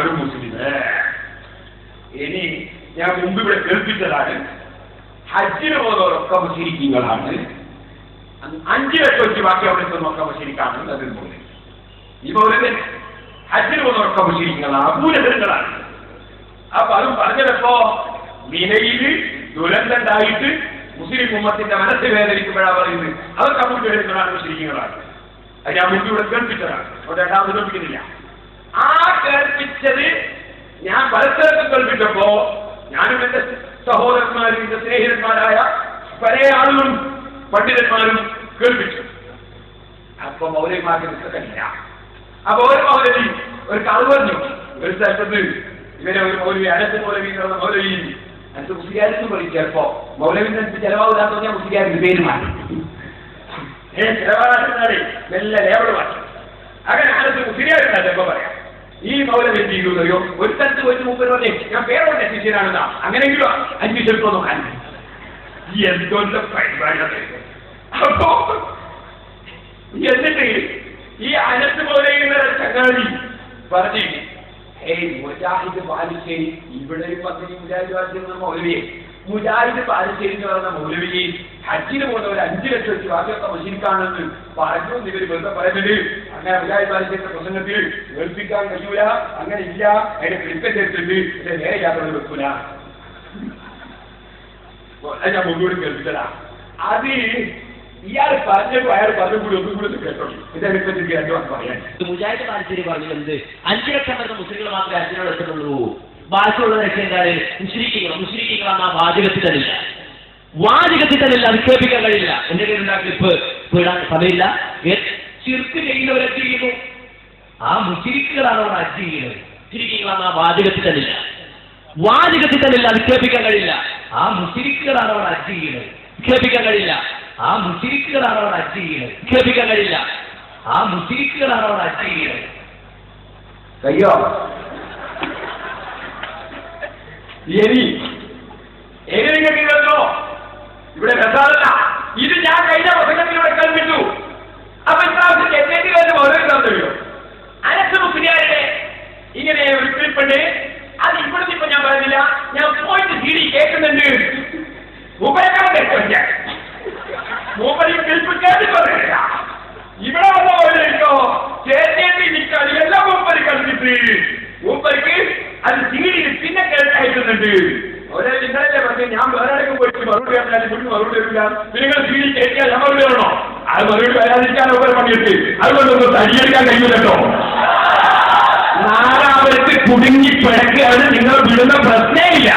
ഒരു മുസ്ലിം. ഇനി ഞാൻ മുമ്പ് ഇവിടെ കേൾപ്പിച്ചതാണ്. ഹജ്ജിന് പോകുന്നവരൊക്കെ മുസ്ലിങ്ങളാണ്. അഞ്ചു ലക്ഷം വെച്ച് ബാക്കി അവിടെ നിന്നൊക്കെ മുസ്ലിക്കാണ് അതിൽ പോലെ ഈ പോകുന്നത് ഹജ്ജിന് പോകുന്നവരൊക്കെ മുസ്ലിങ്ങളാണ്. അപൂരങ്ങളാണ് അപ്പൊ അതും പറഞ്ഞപ്പോ മിനയിൽ ദുരന്തം ഉണ്ടായിട്ട് മുസ്ലിം ഉമ്മത്തിന്റെ മനസ്സ് വേദനിക്കുമ്പോഴാണ് പറയുന്നത്. അതൊക്കെ അപൂരങ്ങളാണ് മുസ്ലിങ്ങളാണ്. അത് ഞാൻ മുമ്പ് ഇവിടെ കേൾപ്പിച്ചതാണ്. അവിടെ രണ്ടാമത് കേൾപ്പിക്കുന്നില്ല. കേൾപ്പിച്ചത് ഞാൻ പരസ്പരത്തിൽ കൽപ്പിച്ചപ്പോ ഞാനും എന്റെ സഹോദരന്മാരും എന്റെ സ്നേഹിതന്മാരായ പല ആളുകളും പണ്ഡിതന്മാരും കേൾപ്പിച്ചു. അപ്പൊ മൗലവിമാർക്ക് നിൽക്കത്തില്ല അപ്പൊ ഒരു മൗലവി ഒരു കളവ് പറഞ്ഞു. ഒരു സ്ഥലത്ത് ഇവരെ ഒരു മൗലവി അനത്ത് മൗലവി എന്ന് മൗലവി അനത്ത് മുസ്ലിയാരെന്ന് പറയും. ചിലപ്പോ മൗലവിന്റെ അടുത്ത് ചെലവാകില്ലാത്ത ഞാൻ മുസ്ലിയാരിന്റെ പേര് മാറ്റി. ചെലവാകാത്ത ചെലവാകാതെ മെല്ലെ ലേബർ മാറ്റി. അങ്ങനെ അനത്ത് മുസ്ലിയാരുണ്ടാ ചിലപ്പോ പറയാം? ഈ മൗലവി എന്ത് ചെയ്തു അറിയോ ഒരു സ്ഥലത്ത് പോയിട്ട് മൂപ്പര് പറഞ്ഞേ ഞാൻ പേരോടെ എത്തിച്ചേരാണെന്നാ അങ്ങനെയെങ്കിലും അഞ്ച് ചെറുപ്പം ഈ പരിപാടി അപ്പോ എന്നിട്ട് ഈ അനത്ത് പോലെയുള്ള ചങ്ങാതി പറഞ്ഞു ഏയ് മുജാഹിദ് ബാലുശ്ശേരി ഇവിടെ ഒരു പദ്ധതി മുജാഹിദ് ബാലുശ്ശേരി മുജാഹിദ് പാലശ്ശേരി എന്ന് പറയുന്ന മൗലവിയെ ഹജ്ജിന് പോകുന്ന ഒരു അഞ്ചു ലക്ഷം വെച്ച് ബാക്കിയൊക്കെ മുസ്ലിക്കാണെന്ന് പറഞ്ഞു ഇവർ വെറുതെ പറയുന്നത് അങ്ങനെ മുജാഹിദ് ബാലുശ്ശേരിയുടെ പ്രസംഗത്തിൽ കേൾപ്പിക്കാൻ കഴിയൂല അങ്ങനെ ഇല്ല അതിന്റെ ക്രിക്കറ്റ് എടുത്തിട്ട് എന്റെ നേരെ യാത്ര വെക്കൂല. ഞാൻ മുമ്പോട്ട് കേൾപ്പിച്ചതാ. അത് ഇയാൾ പറഞ്ഞപ്പോ അയാൾ പറഞ്ഞു കൂടി ഒന്നും കൂടി കേട്ടോ പറ്റി കേട്ടോ പറയാൻ മുജാഹിദ് ബാലിശ്ശേരി പറഞ്ഞത് അഞ്ചു ലക്ഷം വരുന്ന മുസ്ലിങ്ങൾ മാത്രമേ അഞ്ചിനോട് എത്തുന്നുള്ളൂ ബാക്കിയുള്ള ലക്ഷം എന്താണ് മുസ്ലിക്കുകൾ മുസ്ലിക്കുകളാണ് ആ വാചകത്തിൽ തന്നില്ല വാചകത്തിൽ തന്നില്ല നിക്ഷേപിക്കാൻ കഴിയില്ല. എന്റെ കയ്യിലുള്ള ക്ലിപ്പ് വിടാൻ സമയമില്ല. ചിർക്ക് ചെയ്യുന്നവരെ ചെയ്യുന്നു? ആ മുസ്ലിക്കുകളാണ് അവർ അജ് ചെയ്യുന്നത്. മുസ്ലിക്കുകളാണ് ആ വാചകത്തിൽ തന്നില്ല വാചകത്തിൽ തന്നില്ല നിക്ഷേപിക്കാൻ കഴിയില്ല. ആ മുസ്ലിക്കുകളാണ് അവർ അജ് ചെയ്യുന്നത്. നിക്ഷേപിക്കാൻ കഴിയില്ല. ആ മുസ്ലിക്കുകളാണ് അവർ അജ് ചെയ്യുന്നത്. നിക്ഷേപിക്കാൻ കഴിയില്ല. ആ മുസ്ലിക്കുകളാണ് അവർ അജ് ചെയ്യുന്നത്. കയ്യോ? ഇനി ഇനി നിങ്ങൾക്ക് കേട്ടോ ഇവിടെ രസാലല്ല ഇത് ഞാൻ കഴിഞ്ഞ പ്രസംഗത്തിലൂടെ കൽപ്പിച്ചു അപ്പൊ ഇപ്രാവശ്യം കഴിഞ്ഞ ഓരോ തന്നോ അനസ് മുസ്ലിയാരുടെ ഇങ്ങനെ ഒരു ക്ലിപ്പുണ്ട് അത് ഇവിടുന്ന് ഇപ്പൊ ഞാൻ പറയുന്നില്ല ഞാൻ പോയിട്ട് സി ഡി കേൾക്കുന്നുണ്ട് ഉപയോഗം കേൾക്കില്ല മൂപ്പര് ക്ലിപ്പ് കേട്ടി പറയുന്നില്ല ഇവിടെ വന്ന പോലെയോ ചേച്ചേട്ടി നിൽക്കാൻ എല്ലാം മൂപ്പര് കളിച്ചിട്ട് മൂപ്പർക്ക് അത് സീഡിയിൽ പിന്നെ കേൾക്കായിട്ടുണ്ട് അവരെ നിങ്ങളല്ലേ പറഞ്ഞു? ഞാൻ വേറെ പോയിട്ട് മറുപടി പറഞ്ഞാൽ കുട്ടി മറുപടി വരില്ല നിങ്ങൾ സീഡി കേൾക്കാൻ ഞാൻ മറുപടി വരണോ അത് മറുപടി വരാതിരിക്കാൻ അവർ പണിയിട്ട് അതുകൊണ്ടൊന്നും തടിയെടുക്കാൻ കഴിയില്ലല്ലോ നാലാമത്തെ കുടുങ്ങി പിഴക്കുകയാണ് നിങ്ങൾ വിടുന്ന പ്രശ്നമില്ല